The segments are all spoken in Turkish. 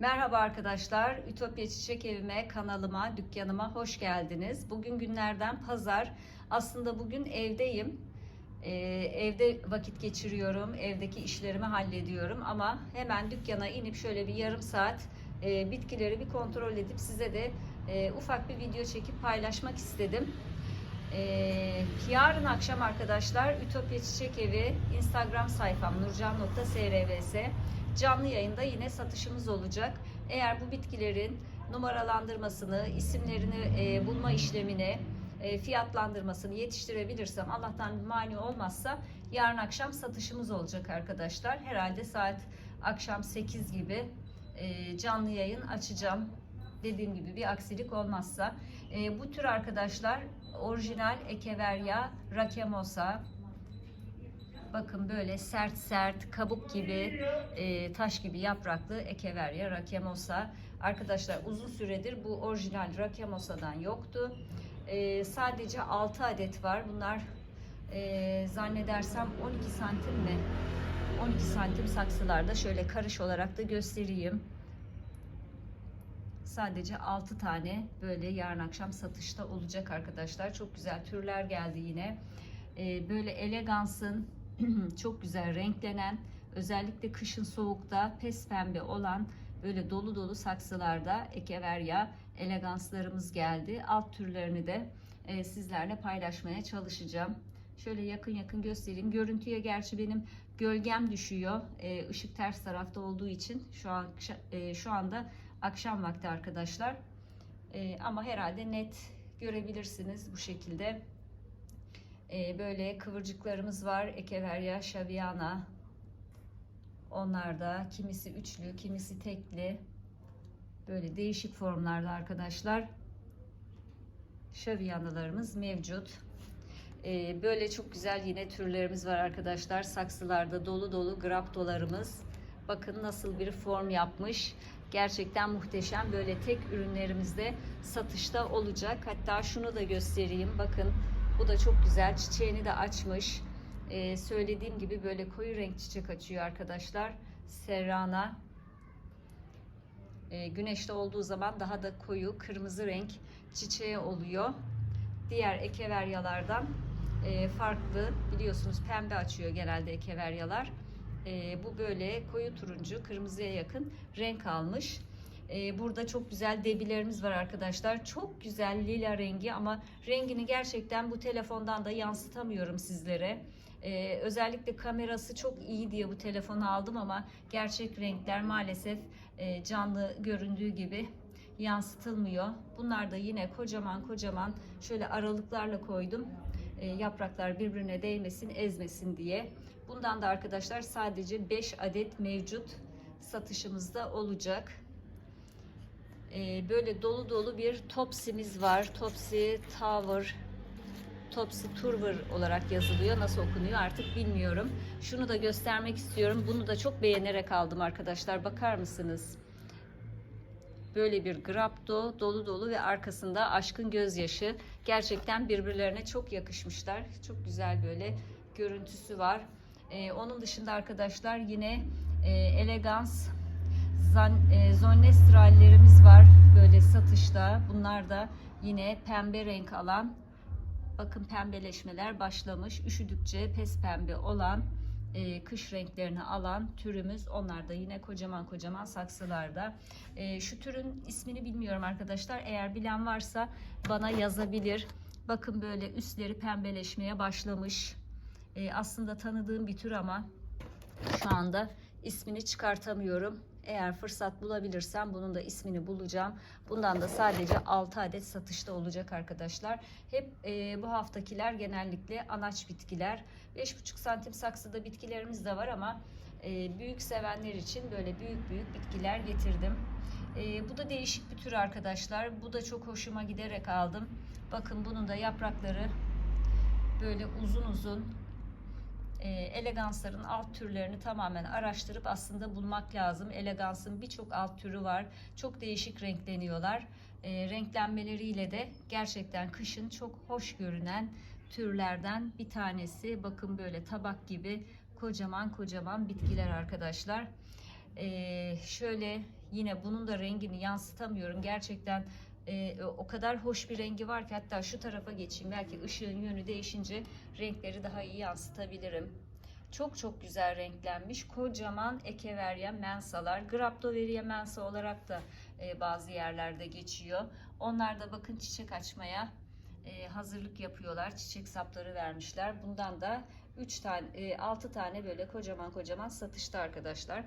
Merhaba arkadaşlar, Ütopya Çiçek Evime, kanalıma, dükkanıma hoş geldiniz. Bugün günlerden pazar. Aslında bugün evdeyim. Ee, evde vakit geçiriyorum, evdeki işlerimi hallediyorum ama hemen dükkana inip şöyle bir yarım saat e, bitkileri bir kontrol edip size de e, ufak bir video çekip paylaşmak istedim. Ee, yarın akşam arkadaşlar Ütopya Çiçek Evi Instagram sayfam nurcan.srvs canlı yayında yine satışımız olacak. Eğer bu bitkilerin numaralandırmasını, isimlerini e, bulma işlemini, e, fiyatlandırmasını yetiştirebilirsem Allah'tan mani olmazsa yarın akşam satışımız olacak arkadaşlar. Herhalde saat akşam 8 gibi e, canlı yayın açacağım. Dediğim gibi bir aksilik olmazsa. E, bu tür arkadaşlar orijinal Echeveria rakemosa Bakın böyle sert sert kabuk gibi e, taş gibi yapraklı Echeveria rakemosa. Arkadaşlar uzun süredir bu orijinal rakemosa'dan yoktu. E, sadece 6 adet var. Bunlar e, zannedersem 12 santim mi? 12 santim saksılarda şöyle karış olarak da göstereyim. Sadece 6 tane böyle yarın akşam satışta olacak arkadaşlar. Çok güzel türler geldi yine. Ee, böyle elegansın çok güzel renklenen özellikle kışın soğukta pes pembe olan böyle dolu dolu saksılarda ekeverya eleganslarımız geldi. Alt türlerini de e, sizlerle paylaşmaya çalışacağım. Şöyle yakın yakın göstereyim. Görüntüye gerçi benim gölgem düşüyor. E, ışık ters tarafta olduğu için şu an e, şu anda akşam vakti arkadaşlar. E, ama herhalde net görebilirsiniz bu şekilde. E, böyle kıvırcıklarımız var. Echeveria shaviana. Onlar da kimisi üçlü, kimisi tekli. Böyle değişik formlarda arkadaşlar. Shavianalarımız mevcut. E, böyle çok güzel yine türlerimiz var arkadaşlar. Saksılarda dolu dolu graptolarımız. Bakın nasıl bir form yapmış. Gerçekten muhteşem. Böyle tek ürünlerimizde satışta olacak. Hatta şunu da göstereyim. Bakın bu da çok güzel. Çiçeğini de açmış. Ee, söylediğim gibi böyle koyu renk çiçek açıyor arkadaşlar. Serrana. Ee, güneşte olduğu zaman daha da koyu kırmızı renk çiçeği oluyor. Diğer ekeveryalardan e, farklı. Biliyorsunuz pembe açıyor genelde ekeveryalar. E, bu böyle koyu turuncu, kırmızıya yakın renk almış. Ee, burada çok güzel debilerimiz var arkadaşlar. Çok güzel lila rengi ama rengini gerçekten bu telefondan da yansıtamıyorum sizlere. Ee, özellikle kamerası çok iyi diye bu telefonu aldım ama gerçek renkler maalesef e, canlı göründüğü gibi yansıtılmıyor. Bunlar da yine kocaman kocaman şöyle aralıklarla koydum. E, yapraklar birbirine değmesin, ezmesin diye. Bundan da arkadaşlar sadece 5 adet mevcut satışımızda olacak. Ee, böyle dolu dolu bir Topsy'miz var. Topsy Tower Topsy Turver olarak yazılıyor. Nasıl okunuyor artık bilmiyorum. Şunu da göstermek istiyorum. Bunu da çok beğenerek aldım arkadaşlar. Bakar mısınız? Böyle bir grapto dolu dolu ve arkasında aşkın gözyaşı. Gerçekten birbirlerine çok yakışmışlar. Çok güzel böyle görüntüsü var. Ee, onun dışında arkadaşlar yine e, elegans zan, e, var böyle satışta. Bunlar da yine pembe renk alan. Bakın pembeleşmeler başlamış. Üşüdükçe pes pembe olan e, kış renklerini alan türümüz. Onlar da yine kocaman kocaman saksılarda. E, şu türün ismini bilmiyorum arkadaşlar. Eğer bilen varsa bana yazabilir. Bakın böyle üstleri pembeleşmeye başlamış. E, aslında tanıdığım bir tür ama şu anda ismini çıkartamıyorum. Eğer fırsat bulabilirsem bunun da ismini bulacağım. Bundan da sadece 6 adet satışta olacak arkadaşlar. Hep e, bu haftakiler genellikle anaç bitkiler. 5,5 santim saksıda bitkilerimiz de var ama e, büyük sevenler için böyle büyük büyük bitkiler getirdim. E, bu da değişik bir tür arkadaşlar. Bu da çok hoşuma giderek aldım. Bakın bunun da yaprakları böyle uzun uzun e, elegansların alt türlerini tamamen araştırıp aslında bulmak lazım. Elegansın birçok alt türü var. Çok değişik renkleniyorlar. E, renklenmeleriyle de gerçekten kışın çok hoş görünen türlerden bir tanesi. Bakın böyle tabak gibi kocaman kocaman bitkiler arkadaşlar. Ee, şöyle yine bunun da rengini yansıtamıyorum. Gerçekten e, o kadar hoş bir rengi var ki hatta şu tarafa geçeyim. Belki ışığın yönü değişince renkleri daha iyi yansıtabilirim. Çok çok güzel renklenmiş. Kocaman ekeverya mensalar. Graptoveria mensa olarak da e, bazı yerlerde geçiyor. Onlar da bakın çiçek açmaya e, hazırlık yapıyorlar. Çiçek sapları vermişler. Bundan da 3 tane, e, 6 tane böyle kocaman kocaman satışta arkadaşlar.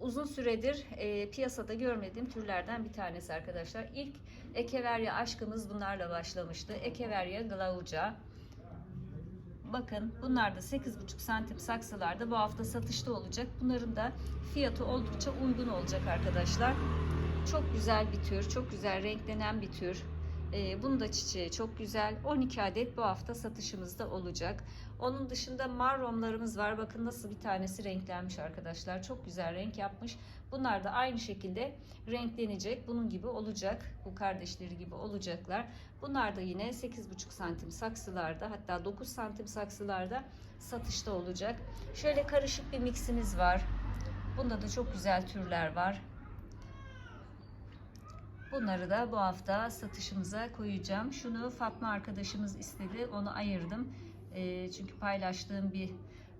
Uzun süredir e, piyasada görmediğim türlerden bir tanesi arkadaşlar. İlk Ekeverya aşkımız bunlarla başlamıştı. Ekeverya glauca. Bakın bunlar da 8,5 santim saksılarda bu hafta satışta olacak. Bunların da fiyatı oldukça uygun olacak arkadaşlar. Çok güzel bir tür, çok güzel renklenen bir tür. Bunun da çiçeği çok güzel. 12 adet bu hafta satışımızda olacak. Onun dışında marromlarımız var. Bakın nasıl bir tanesi renklenmiş arkadaşlar. Çok güzel renk yapmış. Bunlar da aynı şekilde renklenecek. Bunun gibi olacak. Bu kardeşleri gibi olacaklar. Bunlar da yine 8,5 santim saksılarda hatta 9 santim saksılarda satışta olacak. Şöyle karışık bir miximiz var. Bunda da çok güzel türler var. Bunları da bu hafta satışımıza koyacağım. Şunu Fatma arkadaşımız istedi. Onu ayırdım. E, çünkü paylaştığım bir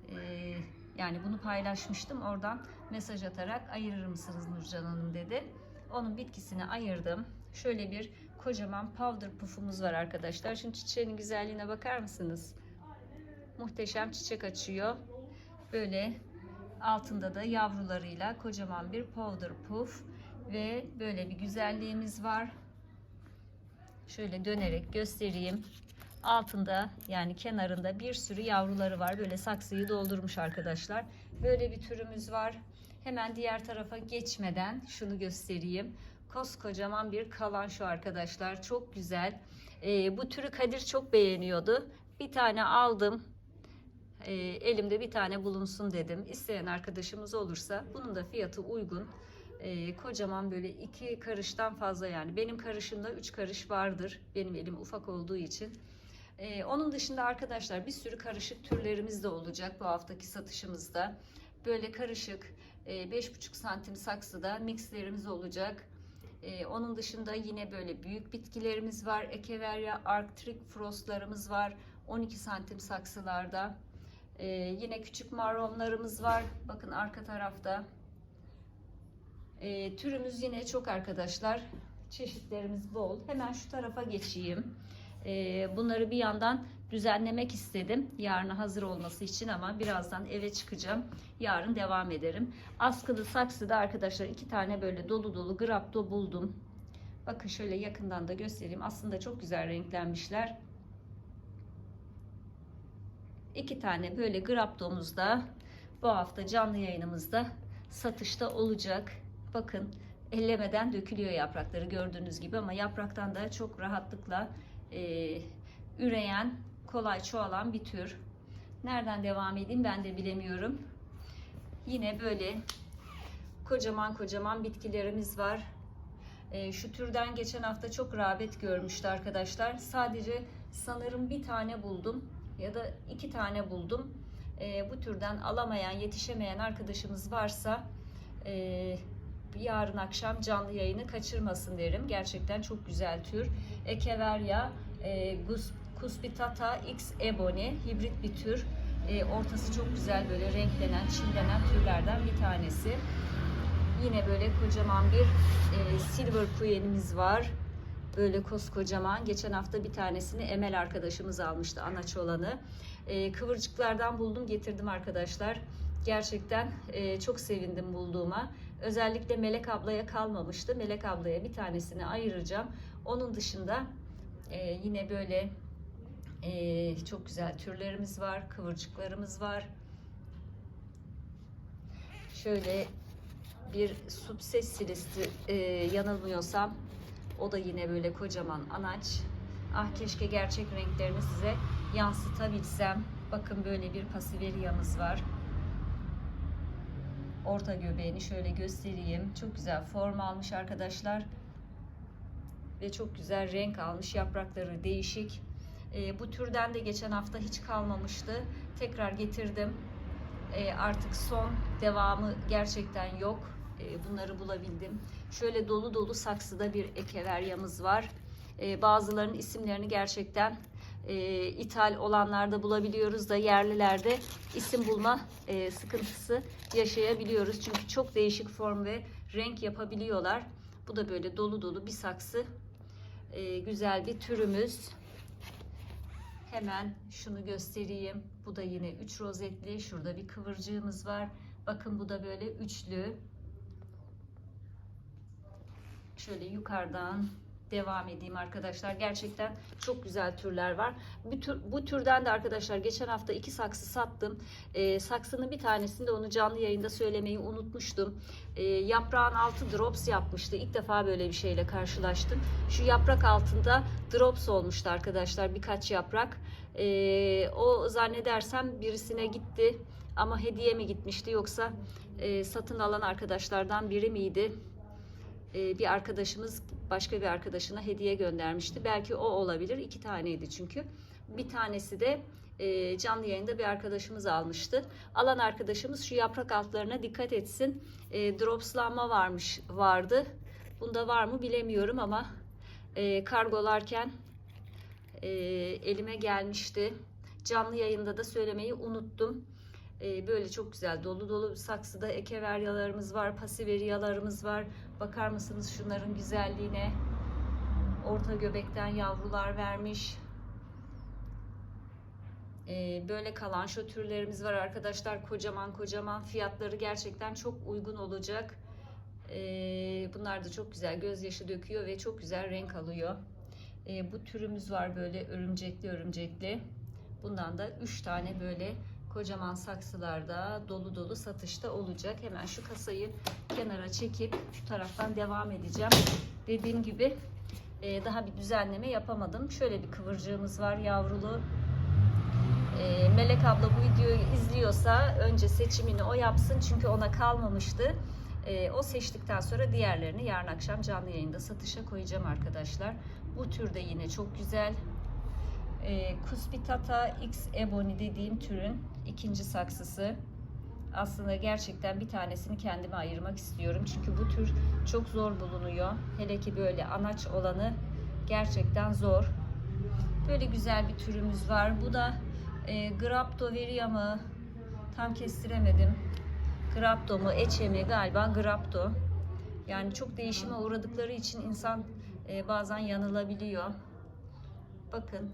e, yani bunu paylaşmıştım. Oradan mesaj atarak ayırır mısınız Nurcan Hanım dedi. Onun bitkisini ayırdım. Şöyle bir kocaman powder puffumuz var arkadaşlar. Şimdi çiçeğin güzelliğine bakar mısınız? Muhteşem çiçek açıyor. Böyle altında da yavrularıyla kocaman bir powder puff ve böyle bir güzelliğimiz var. Şöyle dönerek göstereyim. Altında yani kenarında bir sürü yavruları var. Böyle saksıyı doldurmuş arkadaşlar. Böyle bir türümüz var. Hemen diğer tarafa geçmeden şunu göstereyim. Koskocaman bir kalan şu arkadaşlar. Çok güzel. Ee, bu türü Kadir çok beğeniyordu. Bir tane aldım. Ee, elimde bir tane bulunsun dedim. İsteyen arkadaşımız olursa bunun da fiyatı uygun. Ee, kocaman böyle iki karıştan fazla yani. Benim karışımda üç karış vardır. Benim elim ufak olduğu için. Ee, onun dışında arkadaşlar bir sürü karışık türlerimiz de olacak bu haftaki satışımızda. Böyle karışık e, 5,5 santim saksıda mixlerimiz olacak. Ee, onun dışında yine böyle büyük bitkilerimiz var. Echeveria Arctic Frost'larımız var. 12 santim saksılarda. Yine küçük marronlarımız var. Bakın arka tarafta. Ee, türümüz yine çok arkadaşlar. Çeşitlerimiz bol. Hemen şu tarafa geçeyim. Ee, bunları bir yandan düzenlemek istedim. Yarına hazır olması için ama birazdan eve çıkacağım. Yarın devam ederim. Askılı saksıda arkadaşlar iki tane böyle dolu dolu grapto buldum. Bakın şöyle yakından da göstereyim. Aslında çok güzel renklenmişler. İki tane böyle graptomuz da bu hafta canlı yayınımızda satışta olacak. Bakın ellemeden dökülüyor yaprakları gördüğünüz gibi ama yapraktan da çok rahatlıkla e, üreyen, kolay çoğalan bir tür. Nereden devam edeyim ben de bilemiyorum. Yine böyle kocaman kocaman bitkilerimiz var. E, şu türden geçen hafta çok rağbet görmüştü arkadaşlar. Sadece sanırım bir tane buldum ya da iki tane buldum. E, bu türden alamayan, yetişemeyen arkadaşımız varsa e, yarın akşam canlı yayını kaçırmasın derim. Gerçekten çok güzel tür. Echeveria e, cuspitata x ebony hibrit bir tür. E, ortası çok güzel böyle renklenen, çillenen türlerden bir tanesi. Yine böyle kocaman bir e, silver queen'imiz var. Böyle koskocaman. Geçen hafta bir tanesini Emel arkadaşımız almıştı anaç olanı. E, kıvırcıklardan buldum getirdim arkadaşlar. Gerçekten e, çok sevindim bulduğuma. Özellikle Melek ablaya kalmamıştı. Melek ablaya bir tanesini ayıracağım. Onun dışında e, yine böyle e, çok güzel türlerimiz var. Kıvırcıklarımız var. Şöyle bir subses silisti e, yanılmıyorsam o da yine böyle kocaman anaç. Ah keşke gerçek renklerini size yansıtabilsem. Bakın böyle bir pasiveryamız var. Orta göbeğini şöyle göstereyim. Çok güzel form almış arkadaşlar. Ve çok güzel renk almış. Yaprakları değişik. E, bu türden de geçen hafta hiç kalmamıştı. Tekrar getirdim. E, artık son devamı gerçekten yok. e, bunları bulabildim. Şöyle dolu dolu saksıda bir ekeveryamız var. E, bazılarının isimlerini gerçekten e, ithal olanlarda bulabiliyoruz da yerlilerde isim bulma e, sıkıntısı yaşayabiliyoruz. Çünkü çok değişik form ve renk yapabiliyorlar. Bu da böyle dolu dolu bir saksı. E, güzel bir türümüz. Hemen şunu göstereyim. Bu da yine 3 rozetli. Şurada bir kıvırcığımız var. Bakın bu da böyle üçlü. Şöyle yukarıdan devam edeyim arkadaşlar. Gerçekten çok güzel türler var. Bu, tür, bu türden de arkadaşlar geçen hafta iki saksı sattım. Ee, saksının bir tanesinde onu canlı yayında söylemeyi unutmuştum. Ee, yaprağın altı drops yapmıştı. İlk defa böyle bir şeyle karşılaştım. Şu yaprak altında drops olmuştu arkadaşlar birkaç yaprak. Ee, o zannedersem birisine gitti ama hediye mi gitmişti yoksa e, satın alan arkadaşlardan biri miydi? E, bir arkadaşımız başka bir arkadaşına hediye göndermişti. Belki o olabilir. İki taneydi çünkü. Bir tanesi de e, canlı yayında bir arkadaşımız almıştı. Alan arkadaşımız şu yaprak altlarına dikkat etsin. E, dropslanma varmış vardı. Bunda var mı bilemiyorum ama e, kargolarken elime gelmişti. Canlı yayında da söylemeyi unuttum. Böyle çok güzel dolu dolu saksıda ekeveryalarımız var, pasiveriyalarımız var. Bakar mısınız şunların güzelliğine? Orta göbekten yavrular vermiş. E, böyle kalanşo türlerimiz var arkadaşlar. Kocaman kocaman fiyatları gerçekten çok uygun olacak. E, bunlar da çok güzel gözyaşı döküyor ve çok güzel renk alıyor. E, bu türümüz var böyle örümcekli örümcekli. Bundan da 3 tane böyle kocaman saksılarda dolu dolu satışta olacak. Hemen şu kasayı kenara çekip şu taraftan devam edeceğim. Dediğim gibi e, daha bir düzenleme yapamadım. Şöyle bir kıvırcığımız var yavrulu. E, Melek abla bu videoyu izliyorsa önce seçimini o yapsın çünkü ona kalmamıştı. E, o seçtikten sonra diğerlerini yarın akşam canlı yayında satışa koyacağım arkadaşlar. Bu tür de yine çok güzel. E, Cuspitata X Ebony dediğim türün ikinci saksısı. Aslında gerçekten bir tanesini kendime ayırmak istiyorum. Çünkü bu tür çok zor bulunuyor. Hele ki böyle anaç olanı gerçekten zor. Böyle güzel bir türümüz var. Bu da e, Graptoveria mı? Tam kestiremedim. Grapto mu, Eçe mi? Galiba Grapto. Yani çok değişime uğradıkları için insan e, bazen yanılabiliyor. Bakın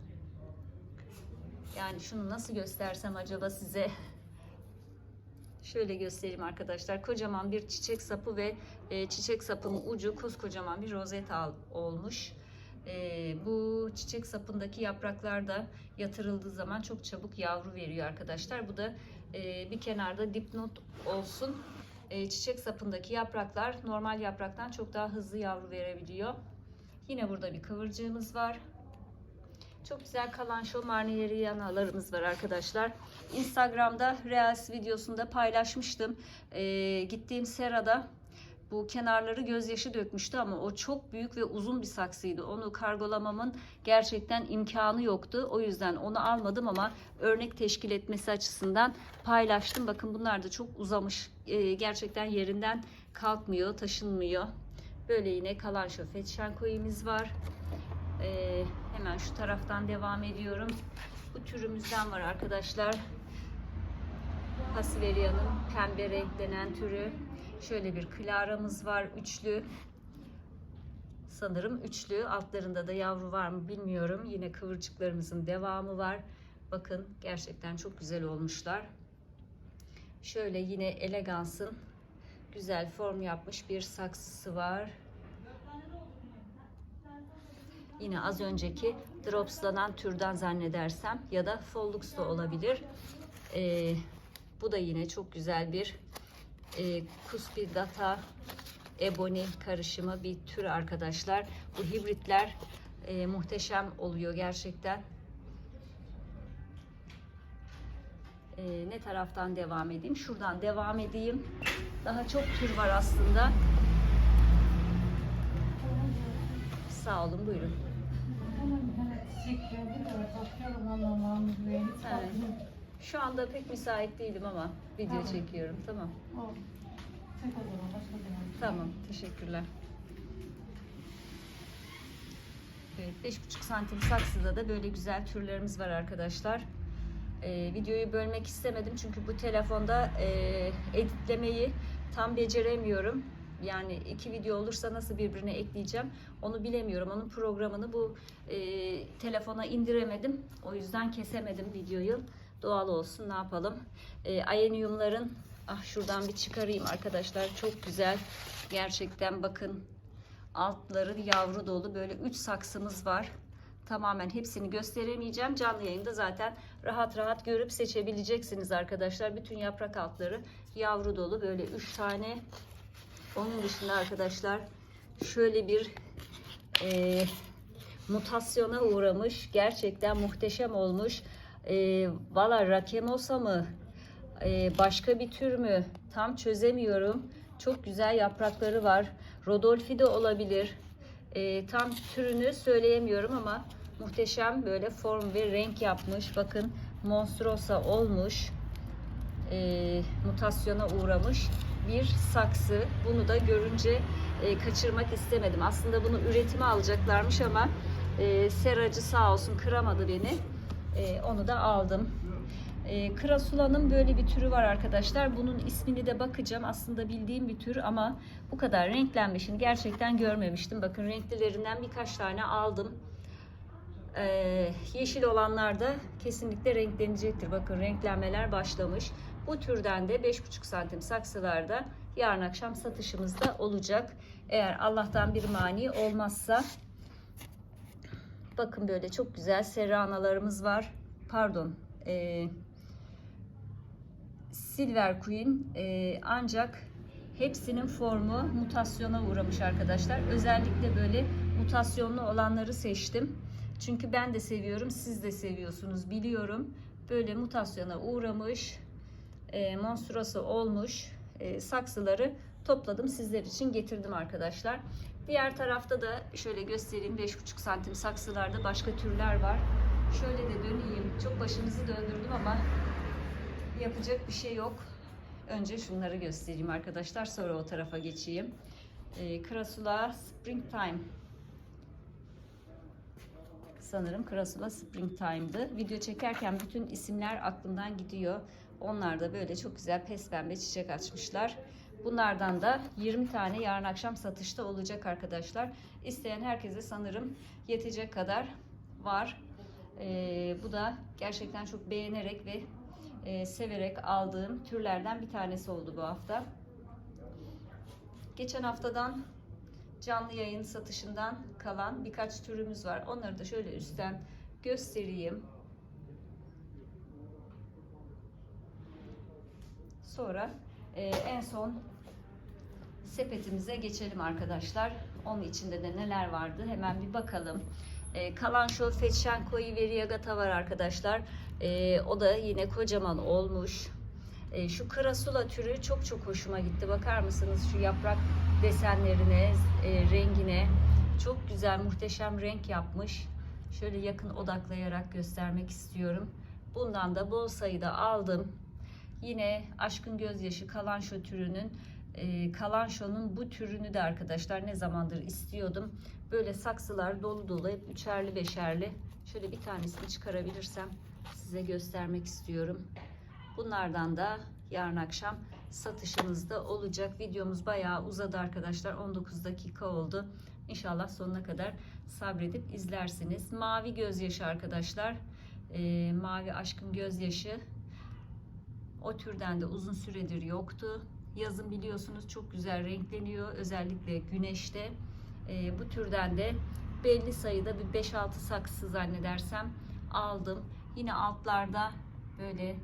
yani şunu nasıl göstersem acaba size? Şöyle göstereyim arkadaşlar. Kocaman bir çiçek sapı ve e, çiçek sapının ucu koskocaman bir rozet al, olmuş. E, bu çiçek sapındaki yapraklar da yatırıldığı zaman çok çabuk yavru veriyor arkadaşlar. Bu da e, bir kenarda dipnot olsun. E, çiçek sapındaki yapraklar normal yapraktan çok daha hızlı yavru verebiliyor. Yine burada bir kıvırcığımız var. Çok güzel kalan şu marnileri yanalarımız var arkadaşlar. Instagram'da Reels videosunda paylaşmıştım. Ee, gittiğim serada bu kenarları gözyaşı dökmüştü ama o çok büyük ve uzun bir saksıydı. Onu kargolamamın gerçekten imkanı yoktu. O yüzden onu almadım ama örnek teşkil etmesi açısından paylaştım. Bakın bunlar da çok uzamış. Ee, gerçekten yerinden kalkmıyor, taşınmıyor. Böyle yine kalan şofet şankoyimiz var. Ee, hemen şu taraftan devam ediyorum. Bu türümüzden var arkadaşlar. Pasiveria'nın pembe renklenen türü. Şöyle bir klaramız var. Üçlü. Sanırım üçlü. Altlarında da yavru var mı bilmiyorum. Yine kıvırcıklarımızın devamı var. Bakın gerçekten çok güzel olmuşlar. Şöyle yine elegansın güzel form yapmış bir saksısı var. Yine az önceki dropslanan türden zannedersem ya da Follux da olabilir. Ee, bu da yine çok güzel bir e, Cuspidata Ebony karışımı bir tür arkadaşlar. Bu hibritler e, muhteşem oluyor gerçekten. E, ne taraftan devam edeyim? Şuradan devam edeyim. Daha çok tür var aslında. Sağ olun buyurun. Evet. Şu anda pek müsait değilim ama video çekiyorum. Tamam. Çek o zaman başka zaman. Tamam, teşekkürler. Evet, 5,5 santim saksıda da böyle güzel türlerimiz var arkadaşlar. Ee, videoyu bölmek istemedim çünkü bu telefonda e, editlemeyi tam beceremiyorum. Yani iki video olursa nasıl birbirine ekleyeceğim onu bilemiyorum. Onun programını bu e, telefona indiremedim. O yüzden kesemedim videoyu. Doğal olsun ne yapalım. E, Ayenyumların ah şuradan bir çıkarayım arkadaşlar. Çok güzel. Gerçekten bakın altları yavru dolu böyle 3 saksımız var. Tamamen hepsini gösteremeyeceğim. Canlı yayında zaten rahat rahat görüp seçebileceksiniz arkadaşlar. Bütün yaprak altları yavru dolu böyle 3 tane. Onun dışında arkadaşlar şöyle bir e, mutasyona uğramış. Gerçekten muhteşem olmuş. E, Valla rakemosa mı? e, başka bir tür mü? Tam çözemiyorum. Çok güzel yaprakları var. Rodolfi de olabilir. E, tam türünü söyleyemiyorum ama muhteşem böyle form ve renk yapmış. Bakın Monstrosa olmuş. E, mutasyona uğramış bir saksı. Bunu da görünce e, kaçırmak istemedim. Aslında bunu üretime alacaklarmış ama e, seracı sağ olsun kıramadı beni. E, onu da aldım. E, Krasula'nın böyle bir türü var arkadaşlar. Bunun ismini de bakacağım. Aslında bildiğim bir tür ama bu kadar renklenmişini gerçekten görmemiştim. Bakın renklilerinden birkaç tane aldım. E, yeşil olanlar da kesinlikle renklenecektir. Bakın renklenmeler başlamış. Bu türden de 5,5 santim saksılarda yarın akşam satışımızda olacak. Eğer Allah'tan bir mani olmazsa bakın böyle çok güzel serranalarımız var. Pardon. E, Silver Queen e, ancak hepsinin formu mutasyona uğramış arkadaşlar. Özellikle böyle mutasyonlu olanları seçtim. Çünkü ben de seviyorum, siz de seviyorsunuz biliyorum. Böyle mutasyona uğramış, e, monstrası olmuş e, saksıları topladım sizler için getirdim arkadaşlar. Diğer tarafta da şöyle göstereyim 5,5 santim saksılarda başka türler var. Şöyle de döneyim. Çok başınızı döndürdüm ama yapacak bir şey yok. Önce şunları göstereyim arkadaşlar. Sonra o tarafa geçeyim. Ee, Krasula Springtime. Sanırım Krasula Springtime'dı. Video çekerken bütün isimler aklımdan gidiyor. Onlar da böyle çok güzel pes pembe çiçek açmışlar. Bunlardan da 20 tane yarın akşam satışta olacak arkadaşlar. İsteyen herkese sanırım yetecek kadar var. Ee, bu da gerçekten çok beğenerek ve e, severek aldığım türlerden bir tanesi oldu bu hafta. Geçen haftadan canlı yayın satışından kalan birkaç türümüz var. Onları da şöyle üstten göstereyim. Sonra e, en son sepetimize geçelim arkadaşlar. Onun içinde de neler vardı hemen bir bakalım. E, kalan şu Fetchenko'yu Variegata var arkadaşlar. E, o da yine kocaman olmuş. E, şu Krasula türü çok çok hoşuma gitti. Bakar mısınız şu yaprak desenlerine, e, rengine. Çok güzel, muhteşem renk yapmış. Şöyle yakın odaklayarak göstermek istiyorum. Bundan da bol sayıda aldım. Yine Aşkın Gözyaşı Kalanşo türünün e, Kalanşo'nun bu türünü de arkadaşlar ne zamandır istiyordum. Böyle saksılar dolu dolu hep üçerli beşerli. Şöyle bir tanesini çıkarabilirsem size göstermek istiyorum. Bunlardan da yarın akşam satışımızda olacak. Videomuz bayağı uzadı arkadaşlar. 19 dakika oldu. İnşallah sonuna kadar sabredip izlersiniz. Mavi gözyaşı arkadaşlar. E, mavi aşkın gözyaşı. O türden de uzun süredir yoktu. Yazın biliyorsunuz çok güzel renkleniyor. Özellikle güneşte. E, bu türden de belli sayıda bir 5-6 saksı zannedersem aldım. Yine altlarda böyle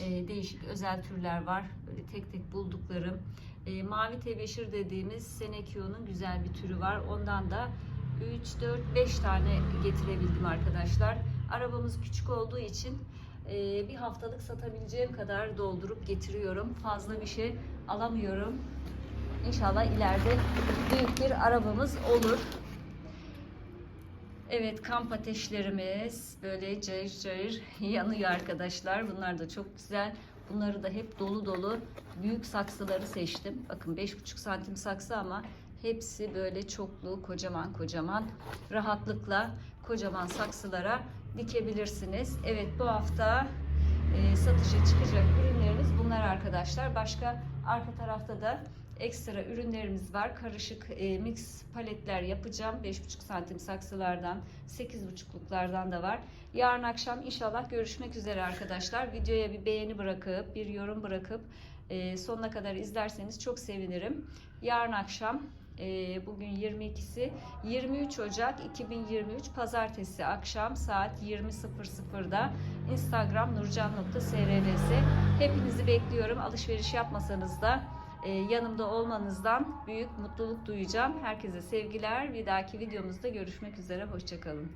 e, değişik özel türler var. Böyle tek tek bulduklarım. E, mavi tebeşir dediğimiz Senekio'nun güzel bir türü var. Ondan da 3, 4, 5 tane getirebildim arkadaşlar. Arabamız küçük olduğu için e, bir haftalık satabileceğim kadar doldurup getiriyorum. Fazla bir şey alamıyorum. İnşallah ileride büyük bir arabamız olur. Evet kamp ateşlerimiz böyle cayır cayır yanıyor arkadaşlar. Bunlar da çok güzel. Bunları da hep dolu dolu büyük saksıları seçtim. Bakın 5,5 santim saksı ama hepsi böyle çoklu, kocaman kocaman rahatlıkla kocaman saksılara dikebilirsiniz. Evet bu hafta e, satışa çıkacak ürünlerimiz bunlar arkadaşlar. Başka arka tarafta da ekstra ürünlerimiz var. Karışık e, mix paletler yapacağım. 5,5 santim saksılardan, 8,5'luklardan da var. Yarın akşam inşallah görüşmek üzere arkadaşlar. Videoya bir beğeni bırakıp, bir yorum bırakıp e, sonuna kadar izlerseniz çok sevinirim. Yarın akşam e, bugün 22'si 23 Ocak 2023 Pazartesi akşam saat 20.00'da Instagram nurcan.srls Hepinizi bekliyorum. Alışveriş yapmasanız da e, yanımda olmanızdan büyük mutluluk duyacağım. Herkese sevgiler. Bir dahaki videomuzda görüşmek üzere. Hoşçakalın.